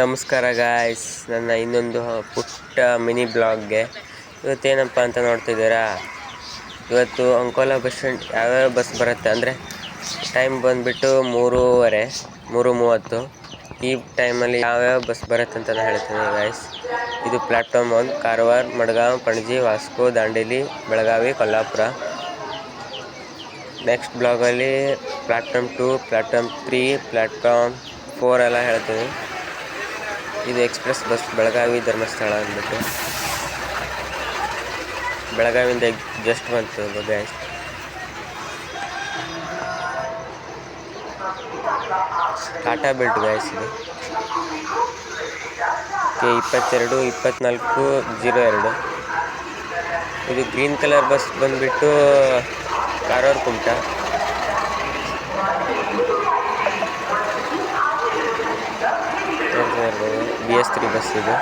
ನಮಸ್ಕಾರ ಗಾಯ್ಸ್ ನನ್ನ ಇನ್ನೊಂದು ಪುಟ್ಟ ಮಿನಿ ಬ್ಲಾಗ್ಗೆ. ಇವತ್ತೇನಪ್ಪ ಅಂತ ನೋಡ್ತಿದ್ದೀರಾ? ಇವತ್ತು ಅಂಕೋಲಾ ಬಸ್ ಸ್ಟ್ಯಾಂಡ್ ಯಾವ್ಯಾವ ಬಸ್ ಬರುತ್ತೆ ಅಂದರೆ ಟೈಮ್ ಬಂದುಬಿಟ್ಟು ಮೂರುವರೆ ಮೂರು ಮೂವತ್ತು ಈ ಟೈಮಲ್ಲಿ ಯಾವ್ಯಾವ ಬಸ್ ಬರುತ್ತೆ ಅಂತ ನಾನು ಹೇಳ್ತೀನಿ ಗಾಯ್ಸ್ ಇದು ಪ್ಲಾಟ್ಫಾರ್ಮ್ ಒಂದು Karwar, Madgaon, Panaji, Vasco, Dandeli, Belagavi, Kolhapur. Next ಬ್ಲಾಗಲ್ಲಿ platform two platform three platform four ಎಲ್ಲ ಹೇಳ್ತೀನಿ. ಇದು ಎಕ್ಸ್ಪ್ರೆಸ್ ಬಸ್, ಬೆಳಗಾವಿ ಧರ್ಮಸ್ಥಳ ಅಂದ್ಬಿಟ್ಟು. ಬೆಳಗಾವಿಯಿಂದ ಜಸ್ಟ್ ಬಂತು ಗಾಯ್ಸ್ ಟಾಟಾ ಬೆಲ್ಟ್ ಗಾಯ್ಸ್ ಇದು. ಕೆ ಇಪ್ಪತ್ತೆರಡು, ಇಪ್ಪತ್ನಾಲ್ಕು ಜೀರೋ ಎರಡು. ಇದು ಗ್ರೀನ್ ಕಲರ್ ಬಸ್ ಬಂದುಬಿಟ್ಟು Karwar Kumta. B S three bus ಇದು.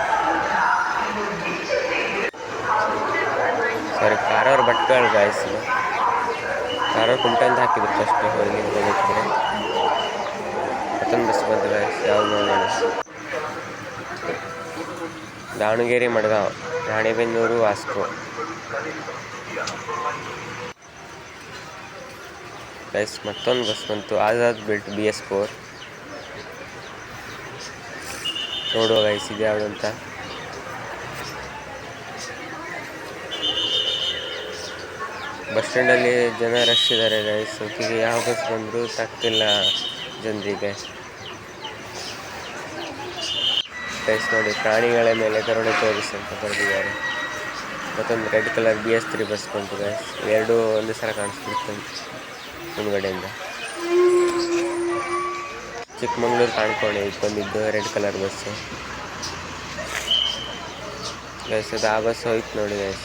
ಸರಿ ಕಾರವಾರ ಭಟ್ಕಳ ಗಾಯ್ಸ್ ಇದು. ಕಾರವಾರ ಕುಂಟಂತ ಹಾಕಿದ್ರು ಫಸ್ಟ್ ಹೋಗಿ ಹೋಗಿದ್ರೆ ಮತ್ತೊಂದು ಬಸ್ ಬಂತು ಗಾಯಸ್ ಯಾವ್ದು ನೋಡೋಣ. ದಾವಣಗೆರೆ, ಮಡ್ಗಾವ್, ರಾಣೆಬೆನ್ನೂರು, ವಾಸ್ಕೋ. ಗೈಸ್ ಮತ್ತೊಂದು ಬಸ್ ಬಂತು, Azad built B S four ನೋಡುವ ಗೈಸ್ ಇದು ಯಾವುದು ಅಂತ. ಬಸ್ ಸ್ಟ್ಯಾಂಡಲ್ಲಿ ಜನ ರಶ್ ಇದ್ದಾರೆ ಗೈಸ್ ಈಗ ಯಾವ ಬಸ್ ಬಂದರೂ ತಕ್ಕಿಲ್ಲ ಜನರಿಗೆ. ಗೈಸ್ ನೋಡಿ, ಪ್ರಾಣಿಗಳ ಮೇಲೆ ಕರುಣೆ ತೋರಿಸಿ ಅಂತ ಬರೆದಿದ್ದಾರೆ. ಮತ್ತೊಂದು red colour B S three bus ಬಂತು ಗೈಸ್ ಎರಡು ಒಂದು ಸಲ ಕಾಣಿಸ್ಬಿಡ್ತು ಮುಂದ್ಗಡೆಯಿಂದ. ಚಿಕ್ಕಮಂಗ್ಳೂರು ಕಾಣ್ಕೊಂಡೆ ಈಗ ಬಂದಿದ್ದು ರೆಡ್ ಕಲರ್ ಬಸ್ಸು ಗೈಸ್ ಅದು ಆ ಬಸ್ ಹೋಯ್ತು ನೋಡಿ ಗೈಸ್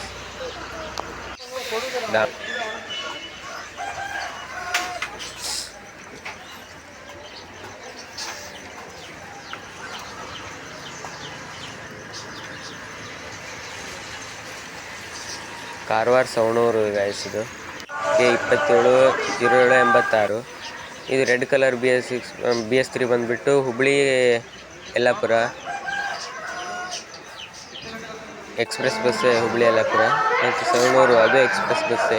ಕಾರವಾರ ಸವಣೂರು ಗೈಸ್ ಇದು. ಇಪ್ಪತ್ತೇಳು, ಜೀರೋ ಏಳು ಎಂಬತ್ತಾರು. ಇದು red colour B S six B S three ಬಂದುಬಿಟ್ಟು ಹುಬ್ಳಿ, ಯಲ್ಲಾಪುರ. ಎಕ್ಸ್ಪ್ರೆಸ್ ಬಸ್ಸೇ ಹುಬ್ಳಿ, ಯಲ್ಲಾಪುರ. ಮತ್ತು ಸವಣೂರು, ಅದು ಎಕ್ಸ್ಪ್ರೆಸ್ ಬಸ್ಸೇ.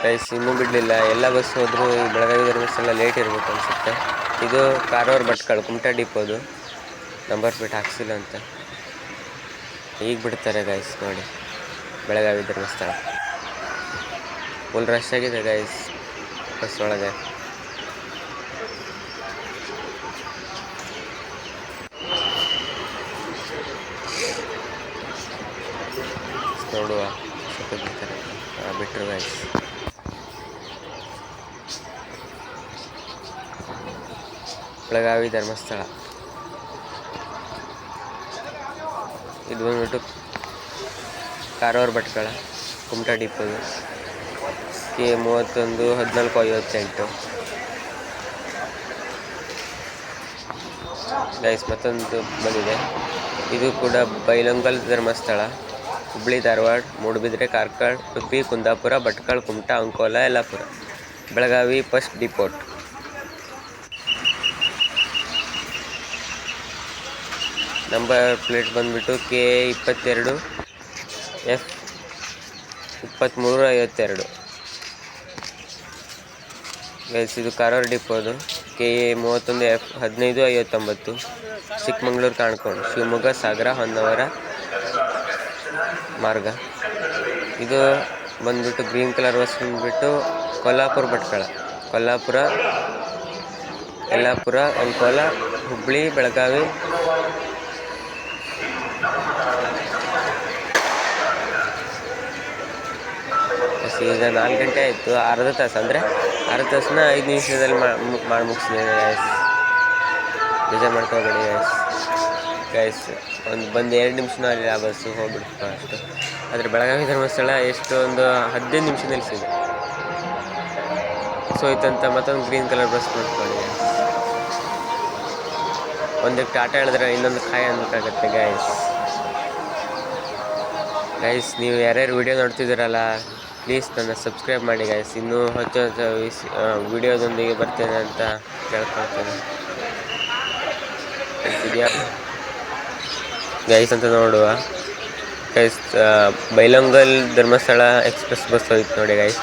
ಪ್ರೈಸ್ ಇನ್ನೂ ಬಿಡಲಿಲ್ಲ. ಎಲ್ಲ ಬಸ್ ಹೋದರೂ ಈ ಬೆಳಗಾವಿ ಧರ್ಮಸ್ಥಳ ಲೇಟ್ ಇರಬೇಕು ಅನಿಸುತ್ತೆ. ಇದು ಕಾರವಾರ ಭಟ್ಕಳ, ಕುಮಟಾ ಡಿಪೋದು ನಂಬರ್ ಪ್ಲೇಟ್ ಹಾಕ್ಸಿಲ್ಲ ಅಂತ. ಈಗ ಬಿಡ್ತಾರೆ ಗೈಸ್ ನೋಡಿ. ಬೆಳಗಾವಿ ಧರ್ಮಸ್ಥಳ. ಫುಲ್ ರಶ್ ಆಗಿದೆ ಗೈಸ್ ಬಸ್ ಒಳಗೆ ನೋಡುವ ಸ್ವಲ್ಪ ಬಿಡ್ತಾರೆ ಹಾಂ ಬಿಟ್ಟರು ಗೈಸ್ ಬೆಳಗಾವಿ ಧರ್ಮಸ್ಥಳ ಇದು ಬಂದ್ಬಿಟ್ಟು ಕಾರವಾರ ಭಟ್ಕಳ ಕುಮಟಾ ಡಿಪೋದು ಕೆ ಮೂವತ್ತೊಂದು ಹದಿನಾಲ್ಕು ಐವತ್ತೆಂಟು. ಗೈಸ್ ಮತ್ತೊಂದು ಬಂದಿದೆ. ಇದು ಕೂಡ Bailhongal Dharmasthala. Hubli, Dharwad, Moodbidri, Karkala, Udupi, Kundapur, Bhatkal, Kumta, Ankola, Yellapur. Belagavi, first depot number plate ಬಂದುಬಿಟ್ಟು ಕೆ ಇಪ್ಪತ್ತೆರಡು, ಎಫ್ ಇಪ್ಪತ್ತ್ಮೂರು ಐವತ್ತೆರಡು. ಗೈಸ್ ಇದು ಕಾರವಾರ ಡಿಪೋದು. ಕೆ ಎ ಮೂವತ್ತೊಂದು ಎಫ್ ಹದಿನೈದು ಐವತ್ತೊಂಬತ್ತು. ಚಿಕ್ಕಮಂಗ್ಳೂರು, ಕಾಣ್ಕೊಂಡು. ಶಿವಮೊಗ್ಗ, ಸಾಗರ, ಹೊನ್ನವರ ಮಾರ್ಗ. ಇದು ಬಂದ್ಬಿಟ್ಟು ಗ್ರೀನ್ ಕಲರ್ ಬಸ್ ಬಂದುಬಿಟ್ಟು ಕೊಲ್ಲಾಪುರ ಭಟ್ಕಳ. ಕೊಲ್ಲಾಪುರ, ಯಲ್ಲಾಪುರ, ಅಂಕೋಲ ಹುಬ್ಬಳ್ಳಿ ಬೆಳಗಾವಿ. ಈಗ ನಾಲ್ಕು ಗಂಟೆ ಆಯಿತು, ಅರ್ಧ ತಾಸು ಅಂದರೆ ಅರ್ಧ ತಾಸನ್ನ ಐದು ನಿಮಿಷದಲ್ಲಿ ಮಾಡಿ ಮುಗಿಸಿದೆ ಗೈಸ್ ಬೇಜಾರು ಮಾಡ್ಕೋಬೇಡಿ ಗೈಸ್ ಗೈಸ್ ಒಂದು ಬಂದು ಎರಡು ನಿಮಿಷನೂ ಅಲ್ಲಿ ಆ ಬಸ್ಸು, ಹೋಗ್ಬಿಡ್ತು ಅಷ್ಟು. ಆದರೆ ಬೆಳಗಾವಿ ಧರ್ಮಸ್ಥಳ ಎಷ್ಟು ಒಂದು ಹದಿನೈದು ನಿಮಿಷ ನಿಲ್ಲಿಸಿದೆ ಸೊ ಇತ್ತಂತ ಮತ್ತೊಂದು ಗ್ರೀನ್ ಕಲರ್ ಬಸ್ ಮಾಡ್ಕೊಳ್ಳಿ ಒಂದಕ್ಕೆ ಟಾಟಾ ಹೇಳಿದ್ರೆ ಇನ್ನೊಂದು ಕಾಯಿ ಅನ್ಬೇಕಾಗತ್ತೆ ಗೈಸ್ ಗೈಸ್ ನೀವು ಯಾರ್ಯಾರು ವಿಡಿಯೋ ನೋಡ್ತಿದ್ದೀರಲ್ಲ ಪ್ಲೀಸ್ ನನ್ನ ಸಬ್ಸ್ಕ್ರೈಬ್ ಮಾಡಿ ಗೈಸ್ ಇನ್ನೂ ಹೊಚ್ಚ ಹೊಸ ವಿಡಿಯೋದೊಂದಿಗೆ ಬರ್ತೇನೆ ಅಂತ ಕೇಳ್ಕೊಳ್ತೇನೆ. ಗೈಸ್ ಅಂತ ನೋಡುವ. Guys Bailhongal Dharmasthala express bus ಹೋಯ್ತು ನೋಡಿ ಗೈಸ್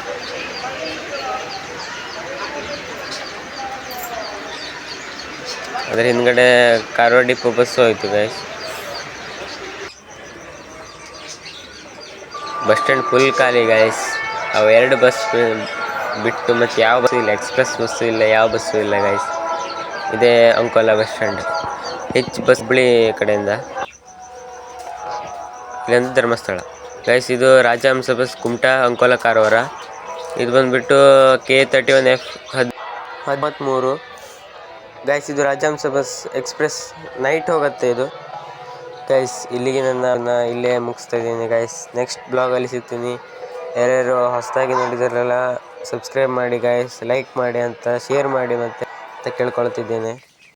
ಅದರ ಹಿಂದ್ಗಡೆ ಕಾರವಾರ ಡಿಪೋ ಬಸ್ಸು ಹೋಯ್ತು ಗೈಸ್ ಬಸ್ ಸ್ಟ್ಯಾಂಡ್ ಫುಲ್ ಖಾಲಿ ಗೈಸ್ ಅವು ಎರಡು ಬಸ್ ಬಿಟ್ಟು ಮತ್ತು ಯಾವ ಬಸ್ ಇಲ್ಲ ಎಕ್ಸ್ಪ್ರೆಸ್ ಬಸ್ ಇಲ್ಲ, ಯಾವ ಬಸ್ಸು ಇಲ್ಲ ಗೈಸ್ ಇದೇ ಅಂಕೋಲ ಬಸ್ ಸ್ಟ್ಯಾಂಡ್ ಹೆಚ್ಚು ಬಸ್ ಬಿಳಿ ಕಡೆಯಿಂದ. ಇಲ್ಲೊಂದು ಧರ್ಮಸ್ಥಳ. ಗೈಸ್ ಇದು ರಾಜಹಂಸ ಬಸ್ ಕುಮಟಾ ಅಂಕೋಲ ಕಾರವಾರ ಇದು ಬಂದುಬಿಟ್ಟು ಕೆ ತರ್ಟಿ ಒನ್ ಎಫ್ ಹದ್ ಹದಿಮೂರು. ಗೈಸ್ ಇದು ರಾಜಹಂಸ ಬಸ್ ಎಕ್ಸ್ಪ್ರೆಸ್ ನೈಟ್ ಹೋಗುತ್ತೆ ಇದು. ಗೈಸ್ ಇಲ್ಲಿಗೆ ನನ್ನ ಇಲ್ಲೇ ಮುಗಿಸ್ತಾ ಇದ್ದೀನಿ ಗೈಸ್ ನೆಕ್ಸ್ಟ್ ಬ್ಲಾಗಲ್ಲಿ ಸಿಗ್ತೀನಿ. ಯಾರ್ಯಾರು ಹೊಸದಾಗಿ ನೋಡಿದಾರಲ್ಲ ಸಬ್ಸ್ಕ್ರೈಬ್ ಮಾಡಿ ಗೈಸ್ ಲೈಕ್ ಮಾಡಿ ಅಂತ ಶೇರ್ ಮಾಡಿ ಮತ್ತೆ ಅಂತ ಕೇಳ್ಕೊಳ್ತಿದ್ದೇನೆ.